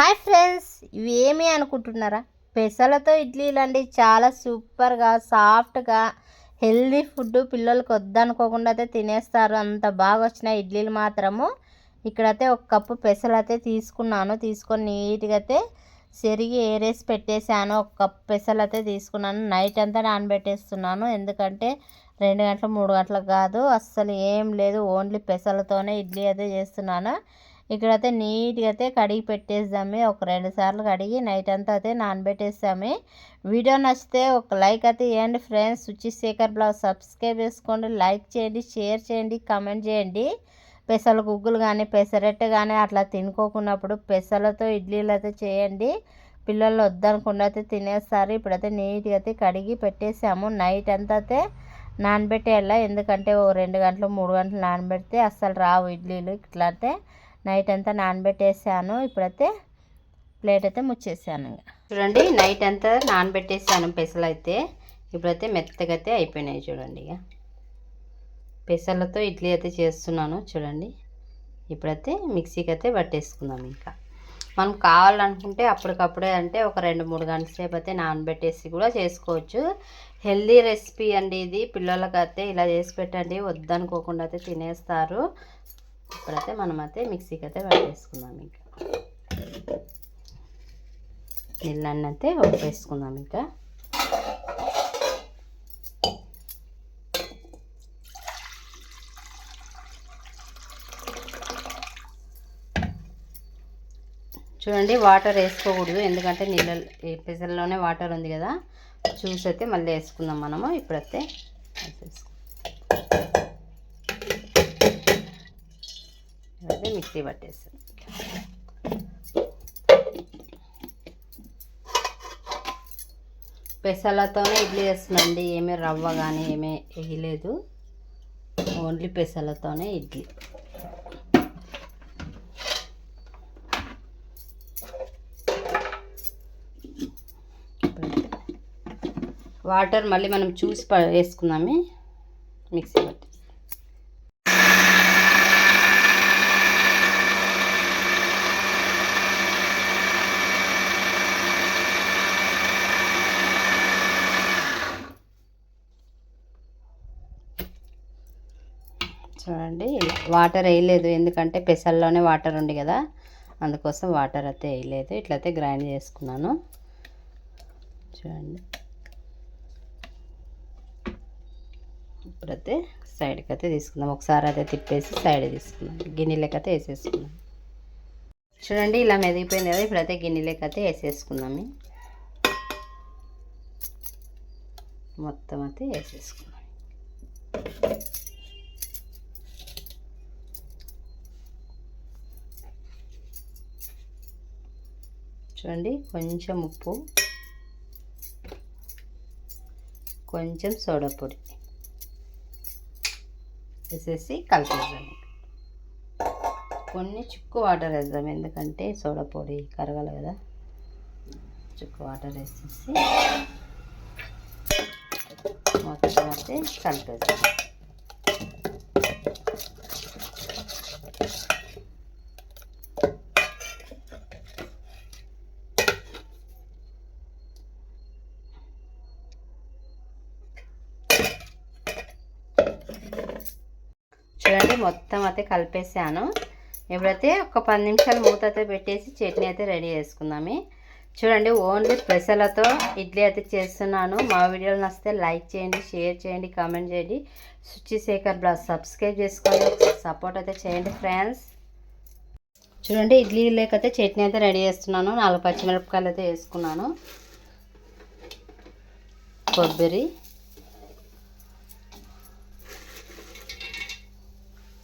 Hi friends ఇవి ఏమి అనుకుంటున్నారా? పెసలతో ఇడ్లీలు అండి చాలా సూపర్గా సాఫ్ట్గా హెల్దీ ఫుడ్. పిల్లలకి వద్దనుకోకుండా అయితే తినేస్తారు. అంత బాగా వచ్చిన ఇడ్లీలు మాత్రము. ఇక్కడైతే ఒక కప్పు పెసలు అయితే తీసుకున్నాను. తీసుకొని నీట్గా అయితే సెరిగి ఏరేసి పెట్టేశాను. ఒక కప్పు పెసలు అయితే తీసుకున్నాను. నైట్ అంతా నానబెట్టేస్తున్నాను. ఎందుకంటే రెండు గంటలు మూడు గంటలకు కాదు. అస్సలు ఏం లేదు. ఓన్లీ పెసలతోనే ఇడ్లీ అయితే చేస్తున్నాను. ఇక్కడైతే నీట్గా అయితే కడిగి పెట్టేద్దాము ఒక రెండు సార్లు కడిగి నైట్ అంతా అయితే నానబెట్టేసాము. వీడియో నచ్చితే ఒక లైక్ అయితే ఇవ్వండి friends. Suchi Sekhar blog subscribe చేసుకోండి. లైక్ చేయండి షేర్ చేయండి కమెంట్ చేయండి. పెసల గుగ్గులు కానీ పెసరట్టు కానీ అట్లా తినుకోకున్నప్పుడు పెసలతో ఇడ్లీలు అయితే చేయండి. పిల్లలు వద్దనుకుండా అయితే తినేస్తారు. ఇప్పుడైతే నీట్గా అయితే కడిగి పెట్టేసాము. నైట్ అంతా అయితే నానబెట్టేయాల? ఎందుకంటే ఓ రెండు గంటలు మూడు గంటలు నానబెడితే అస్సలు రావు ఇడ్లీలు. ఇట్లా అయితే నైట్ అంతా నానబెట్టేసాను. ఇప్పుడైతే ప్లేట్ అయితే ముచ్చేసాను చూడండి నైట్ అంతా నానబెట్టేసాను పెసలు అయితే. ఇప్పుడైతే మెత్తగా అయితే అయిపోయినాయి చూడండి ఇక. పెసలతో ఇడ్లీ అయితే చేస్తున్నాను చూడండి. ఇప్పుడైతే మిక్సీకి అయితే పట్టేసుకుందాం ఇంకా. మనం కావాలనుకుంటే అప్పటికప్పుడే అంటే ఒక రెండు మూడు గంటల సేపు అయితే నానబెట్టేసి కూడా చేసుకోవచ్చు. హెల్దీ రెసిపీ అండి ఇది. పిల్లలకైతే ఇలా చేసి పెట్టండి. వద్దనుకోకుండా అయితే తినేస్తారు. ఇప్పుడైతే మనం అయితే మిక్సీకి అయితే పట్టేసుకుందాం ఇంకా. నీళ్ళన్నీ అయితే వేసుకుందాం ఇంకా. చూడండి వాటర్ వేసుకోకూడదు ఎందుకంటే నీళ్ళ పెసల్లోనే వాటర్ ఉంది కదా. చూసి అయితే మళ్ళీ వేసుకుందాం మనము ఇప్పుడైతే వేసేసుకుందాం. మిక్సీ పట్టేస్తాను. పెసలతోనే ఇడ్లీ వేస్తుందండి ఏమీ రవ్వ కానీ ఏమీ వేయలేదు. ఓన్లీ పెసలతోనే ఇడ్లీ. వాటర్ మళ్ళీ మనం చూసి వేసుకుందామే. మిక్సీ పట్టి చూడండి. వాటర్ వేయలేదు. ఎందుకంటే పెసల్లోనే వాటర్ ఉంది కదా. అందుకోసం వాటర్ అయితే వేయలేదు. ఇట్లయితే గ్రైండ్ చేసుకున్నాను. చూడండి. ఇప్పుడైతే సైడ్కి అయితే తీసుకుందాం. ఒకసారి అయితే తిప్పేసి సైడ్ తీసుకుందాం. గిన్నెలకి అయితే వేసేసుకుందాం. చూడండి ఇలా మెదిగిపోయింది కదా. ఇప్పుడైతే గిన్నెలకి అయితే వేసేసుకుందాం. మొత్తం అయితే వేసేసుకుందాం. చూడండి కొంచెం ఉప్పు కొంచెం సోడా పొడి వేసేసి కలిపేద్దాం. కొన్ని చుక్కు వాటర్ వేద్దాం ఎందుకంటే సోడా పొడి కరగాలి కదా. చుక్కు వాటర్ వేసేసి మొత్తం అయితే కలిపేద్దాం చూడండి మొత్తం అయితే కలిపేసాను. ఇప్పుడైతే ఒక పది నిమిషాలు మూత అయితే పెట్టేసి చట్నీ అయితే రెడీ చేసుకుందాము. చూడండి ఓన్లీ పెసలతో ఇడ్లీ అయితే చేస్తున్నాను. మా వీడియోలు నచ్చితే లైక్ చేయండి షేర్ చేయండి కామెంట్ చేయండి. సుచి శేఖర్ బ్లాగ్ సబ్స్క్రైబ్ చేసుకోండి. సపోర్ట్ అయితే చేయండి ఫ్రెండ్స్. చూడండి ఇడ్లీ లేకైతే చట్నీ అయితే రెడీ చేస్తున్నాను. నాలుగు పచ్చిమిరపకాయలు అయితే వేసుకున్నాను. కొబ్బరి.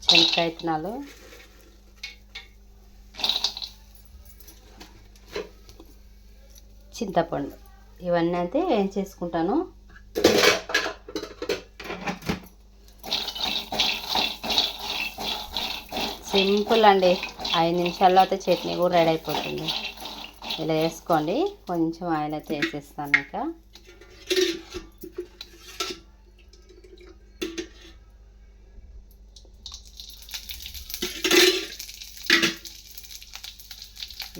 శనక్కాయ విత్తనాలు చింతపండు. ఇవన్నీ అయితే ఏం చేసుకుంటాను. సింపుల్ అండి. ఐదు నిమిషాల్లో అయితే చట్నీ కూడా రెడీ అయిపోతుంది. ఇలా వేసుకోండి. కొంచెం ఆయిల్ అయితే వేసేస్తాను ఇంకా.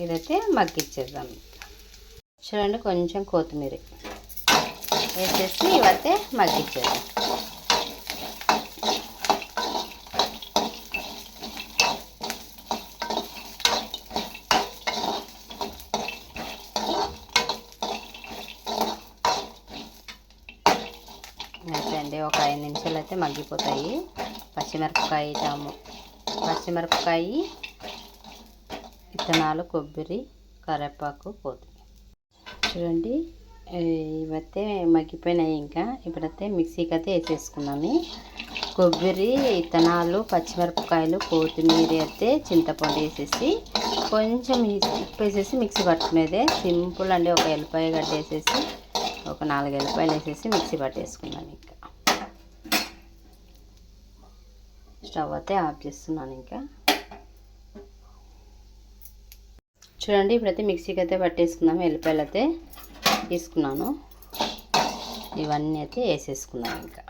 ఇదైతే మగ్గిచ్చేద్దాం. చూడండి కొంచెం కొత్తిమీర వేసేసి ఇవైతే మగ్గిచ్చేద్దాం. అండి ఒక ఐదు నిమిషాలు అయితే మగ్గిపోతాయి. పచ్చిమిరపకాయ టము పచ్చిమిరపకాయ విత్తనాలు కొబ్బరి కరివేపాకు కొత్తిమీర చూడండి ఇవైతే మగ్గిపోయినాయి ఇంకా. ఇప్పుడైతే మిక్సీకి అయితే వేసేసుకున్నాను. కొబ్బరి విత్తనాలు పచ్చిమిరపకాయలు కొత్తిమీర అయితే చింతపండు వేసేసి కొంచెం ఉప్పు వేసేసి మిక్సీ పట్టుకునేదే. సింపుల్ అండి. ఒక ఎల్లిపాయ గడ్డ వేసేసి ఒక నాలుగు ఎల్లిపాయలు వేసేసి మిక్సీ పట్టేసుకున్నాను ఇంకా. స్టవ్ అయితే ఆఫ్ చేస్తున్నాను ఇంకా. చూడండి ఇప్పుడైతే మిక్సీకి అయితే పట్టేసుకున్నాము ఎల్లిపాయలు అయితే తీసుకున్నాను. ఇవన్నీ అయితే వేసేసుకున్నాను ఇంకా.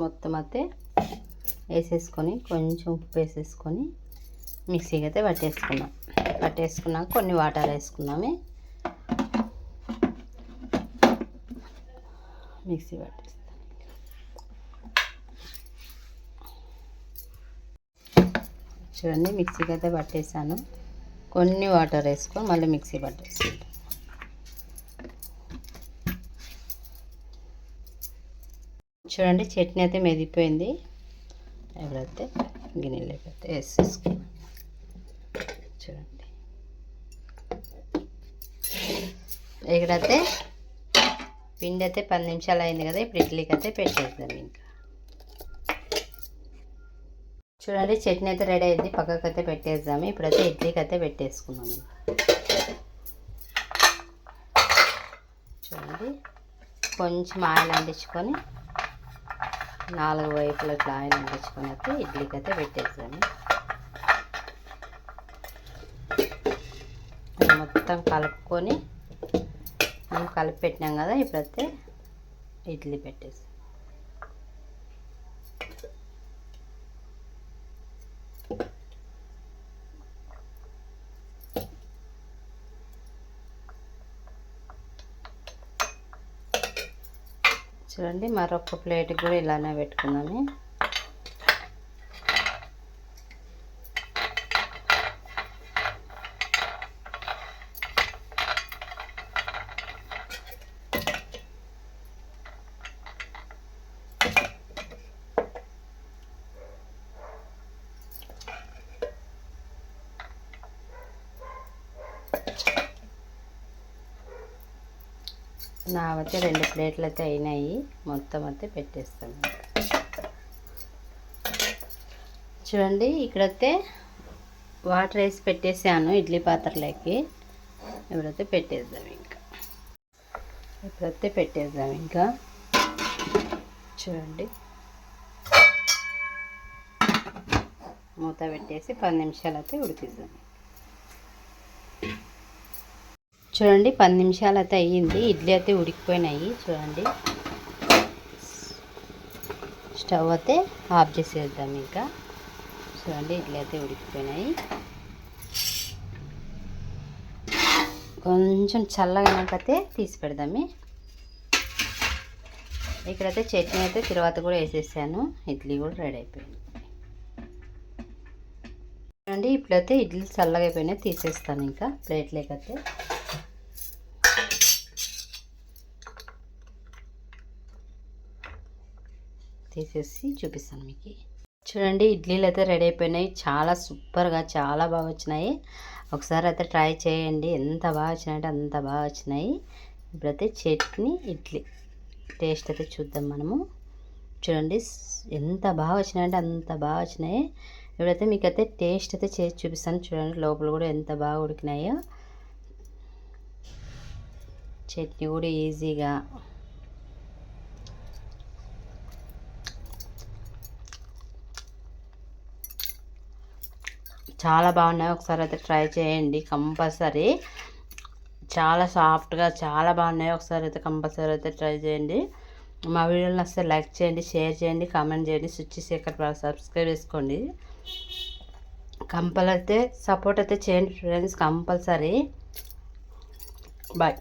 మొత్తం అయితే వేసేసుకొని కొంచెం ఉప్పు వేసేసుకొని మిక్సీకి అయితే పట్టేసుకున్నాం. పట్టేసుకున్నాక కొన్ని వాటర్ వేసుకున్నాము. మిక్సీ పట్టేస్తాం చూడండి మిక్సీకి అయితే పట్టేసాను. కొన్ని వాటర్ వేసుకొని మళ్ళీ మిక్సీ పట్టేసుకుంటాం చూడండి చట్నీ అయితే మెదిపోయింది. ఎవరైతే గిన్నెలోకి అయితే వేసేసుకున్నాం. చూడండి. ఇక్కడైతే పిండి అయితే పది నిమిషాలు అయింది కదా ఇప్పుడు ఇడ్లీకి అయితే పెట్టేద్దాం ఇంకా. చూడండి చట్నీ అయితే రెడీ అయింది పక్కకు అయితే పెట్టేద్దాము. ఇప్పుడైతే ఇడ్లీకి అయితే పెట్టేసుకున్నాము చూడండి కొంచెం ఆయిల్ అంటించుకొని నాలుగు వైపుల ఇట్లా ఆయిల్ అంటించుకొని అయితే ఇడ్లీకి అయితే పెట్టేసాను మొత్తం కలుపుకొని మనం కలిపి పెట్టినాం కదా ఇప్పుడైతే ఇడ్లీ పెట్టేసాం. చూడండి మరొక ప్లేట్ కూడా ఇలానే పెట్టుకున్నాను. నా వచ్చి రెండు ప్లేట్లు అయితే అయినాయి. మొత్తం అయితే పెట్టేస్తాను. చూడండి ఇక్కడైతే వాటర్ వేసి పెట్టేసాను ఇడ్లీ పాత్రలోకి. ఇప్పుడైతే పెట్టేద్దాం ఇంకా. ఇప్పుడైతే పెట్టేద్దాం ఇంకా. చూడండి. మూత పెట్టేసి పది నిమిషాలు అయితే ఉడికిద్దాం. చూడండి పది నిమిషాలు అయితే అయ్యింది. ఇడ్లీ అయితే ఉడికిపోయినాయి చూడండి. స్టవ్ అయితే ఆఫ్ చేసేద్దాం ఇంకా. చూడండి ఇడ్లీ అయితే ఉడికిపోయినాయి. కొంచెం చల్లగానకైతే తీసి పెడదాము. ఇక్కడైతే చట్నీ అయితే తర్వాత కూడా వేసేసాను. ఇడ్లీ కూడా రెడీ అయిపోయింది. చూడండి ఇప్పుడైతే ఇడ్లీ చల్లగా అయిపోయినాయి తీసేస్తాను ఇంకా ప్లేట్లోకైతే తీసేసి చూపిస్తాను మీకు. చూడండి ఇడ్లీలు అయితే రెడీ అయిపోయినాయి. చాలా సూపర్గా చాలా బాగా వచ్చినాయి. ఒకసారి అయితే ట్రై చేయండి. ఎంత బాగా వచ్చినాయంటే అంత బాగా వచ్చినాయి. ఇప్పుడైతే చట్నీ ఇడ్లీ. టేస్ట్ అయితే చూద్దాం మనము. చూడండి ఎంత బాగా వచ్చినాయంటే అంత బాగా వచ్చినాయి. ఇప్పుడైతే మీకు అయితే టేస్ట్ అయితే చేసి చూపిస్తాను. చూడండి లోపల కూడా ఎంత బాగా ఉడికినాయో. చట్నీ కూడా ఈజీగా. చాలా బాగున్నాయి. ఒకసారి అయితే ట్రై చేయండి. కంపల్సరీ. చాలా సాఫ్ట్గా చాలా బాగున్నాయి. ఒకసారి అయితే కంపల్సరీ అయితే ట్రై చేయండి. మా వీడియోని వస్తే లైక్ చేయండి షేర్ చేయండి కామెంట్ చేయండి. స్విచ్ సీకర్ సబ్స్క్రైబ్ చేసుకోండి. కంపల్ అయితే సపోర్ట్ అయితే చేయండి ఫ్రెండ్స్. కంపల్సరీ. బాయ్.